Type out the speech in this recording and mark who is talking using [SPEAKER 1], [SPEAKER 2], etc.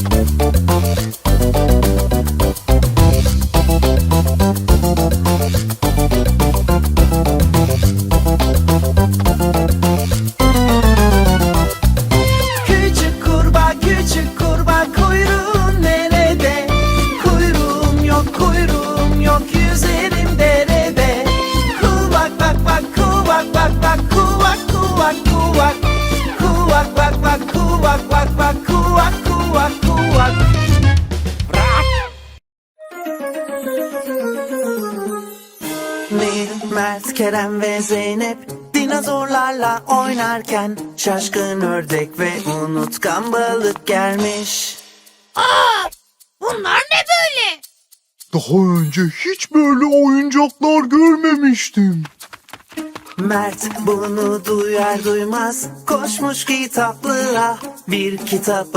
[SPEAKER 1] Thank you. Nil, Mert, Kerem ve Zeynep dinozorlarla oynarken şaşkın ördek ve unutkan balık gelmiş.
[SPEAKER 2] Bunlar ne böyle?
[SPEAKER 3] Daha önce hiç böyle oyuncaklar görmemiştim.
[SPEAKER 1] Mert bunu duyar duymaz koşmuş kitaplığa bir kitap